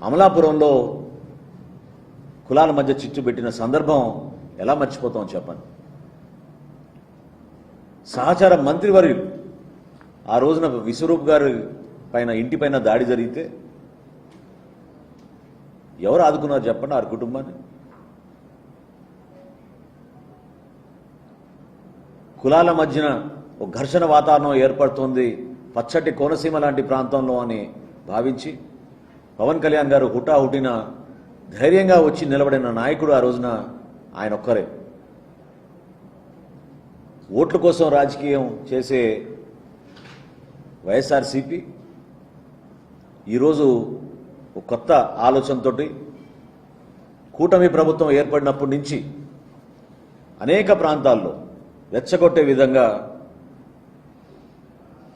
అమలాపురంలో కులాల మధ్య చిచ్చు పెట్టిన సందర్భం ఎలా మర్చిపోతాం చెప్పండి? సహచార మంత్రివర్యులు ఆ రోజున విశ్వరూప్ గారి పైన ఇంటి పైన దాడి జరిగితే ఎవరు ఆదుకున్నారు చెప్పండి ఆ కుటుంబాన్ని? కులాల మధ్యన ఒక ఘర్షణ వాతావరణం ఏర్పడుతోంది పచ్చటి కోనసీమ లాంటి ప్రాంతంలో అని భావించి పవన్ కళ్యాణ్ గారు హుటాహుటిన ధైర్యంగా వచ్చి నిలబడిన నాయకుడు ఆ రోజున ఆయన ఒక్కరే. ఓట్ల కోసం రాజకీయం చేసే వైఎస్ఆర్సీపీ ఈరోజు ఒక కొత్త ఆలోచనతోటి కూటమి ప్రభుత్వం ఏర్పడినప్పటి నుంచి అనేక ప్రాంతాల్లో రెచ్చగొట్టే విధంగా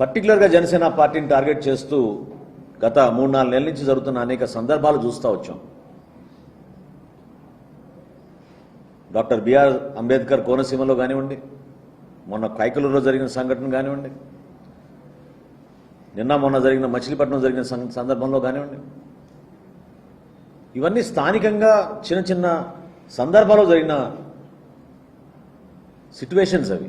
పర్టికులర్గా జనసేన పార్టీని టార్గెట్ చేస్తూ గత మూడు నాలుగు నెలల నుంచి జరుగుతున్న అనేక సందర్భాలు చూస్తూ వచ్చాం. డాక్టర్ బిఆర్ అంబేద్కర్ కోనసీమలో కానివ్వండి మొన్న కైకలూరులో జరిగిన సంఘటన కానివ్వండి నిన్న మొన్న జరిగిన మచిలీపట్నం జరిగిన సందర్భంలో కానివ్వండి ఇవన్నీ స్థానికంగా చిన్న చిన్న సందర్భాల్లో జరిగిన సిట్యువేషన్స్ అవి.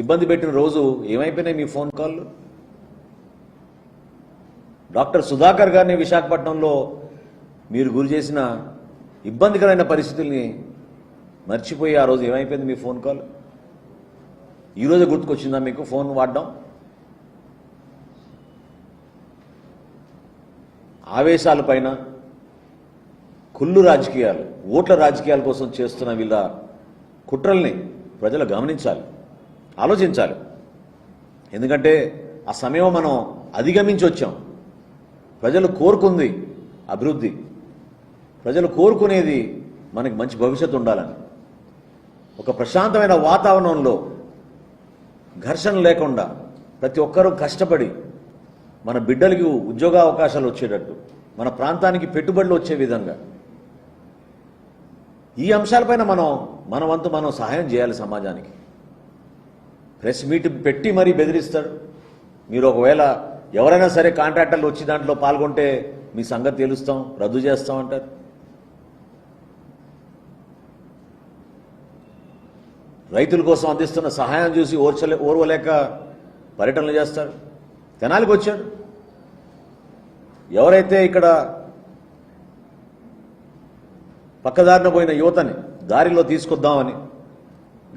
ఇబ్బంది పెట్టిన రోజు ఏమైపోయినాయి మీ ఫోన్ కాళ్ళు డాక్టర్ సుధాకర్ గారిని విశాఖపట్నంలో మీరు గురి చేసిన ఇబ్బందికరమైన పరిస్థితుల్ని మర్చిపోయి ఆ రోజు ఏమైపోయింది మీ ఫోన్ కాల్? ఈరోజు గుర్తుకొచ్చిందా మీకు ఫోన్ వాడడం? ఆవేశాలపైన కుళ్ళు రాజకీయాలు ఓట్ల రాజకీయాల కోసం చేస్తున్న వీళ్ళ కుట్రల్ని ప్రజలు గమనించాలి. ఆలోచించాలి. ఎందుకంటే ఆ సమయం మనం అధిగమించి వచ్చాం ప్రజలు కోరుకుంది అభివృద్ధి. ప్రజలు కోరుకునేది మనకి మంచి భవిష్యత్తు ఉండాలని. ఒక ప్రశాంతమైన వాతావరణంలో ఘర్షణ లేకుండా ప్రతి ఒక్కరూ కష్టపడి మన బిడ్డలకి ఉద్యోగ అవకాశాలు వచ్చేటట్టు మన ప్రాంతానికి పెట్టుబడులు వచ్చే విధంగా ఈ అంశాలపైన మనం మన వంతు మనం సహాయం చేయాలి సమాజానికి. ప్రెస్ మీట్ పెట్టి మరీ బెదిరిస్తాడు. మీరు ఒకవేళ ఎవరైనా సరే కాంట్రాక్టర్లు వచ్చి దాంట్లో పాల్గొంటే మీ సంగతి తెలుస్తాం రద్దు చేస్తాం అంటారు. రైతుల కోసం అందిస్తున్న సహాయం చూసి ఓర్చలే ఓర్వలేక పర్యటనలు చేస్తారు. తెనాలికి వచ్చాడు. ఎవరైతే ఇక్కడ పక్కదారిన పోయిన యువతని దారిలో తీసుకొద్దామని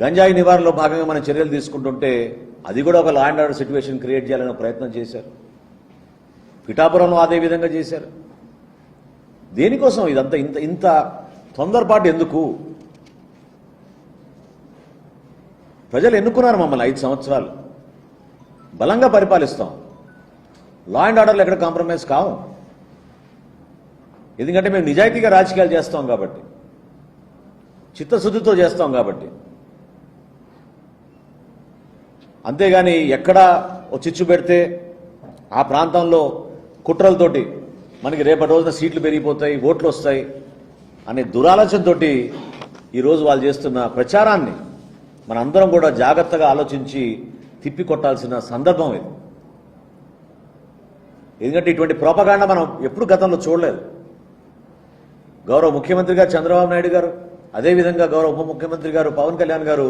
గంజాయి నివారణలో భాగంగా మనం చర్యలు తీసుకుంటుంటే అది కూడా ఒక law and order situation create చేయాలనే ప్రయత్నం చేశారు. పిఠాపురంలో అదే విధంగా చేశారు. దేనికోసం ఇదంతా ఇంత ఇంత తొందరపాటు ఎందుకు? ప్రజలు ఎన్నుకున్నారు మమ్మల్ని ఐదు సంవత్సరాలు. బలంగా పరిపాలిస్తాం. లా అండ్ ఆర్డర్లు ఎక్కడ కాంప్రమైజ్ కావు. ఎందుకంటే మేము నిజాయితీగా రాజకీయాలు చేస్తాం కాబట్టి చిత్తశుద్ధితో చేస్తాం కాబట్టి. అంతేగాని ఎక్కడ చిచ్చు పెడితే ఆ ప్రాంతంలో కుట్రలతోటి మనకి రేపటి రోజున సీట్లు పెరిగిపోతాయి ఓట్లు వస్తాయి అనే దురాలోచనతోటి ఈరోజు వాళ్ళు చేస్తున్న ప్రచారాన్ని మనందరం కూడా జాగ్రత్తగా ఆలోచించి తిప్పి కొట్టాల్సిన సందర్భం ఇది. ఎందుకంటే ఇటువంటి ప్రోపగాండ మనం ఎప్పుడు గతంలో చూడలేదు. గౌరవ ముఖ్యమంత్రి గారు చంద్రబాబు నాయుడు గారు అదేవిధంగా గౌరవ ఉప ముఖ్యమంత్రి గారు పవన్ కళ్యాణ్ గారు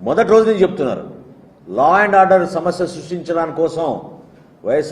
మొదటి రోజు నుంచి చెప్తున్నారు. లా అండ్ ఆర్డర్ సమస్య సృష్టించడానికి కోసం వైఎస్ఆర్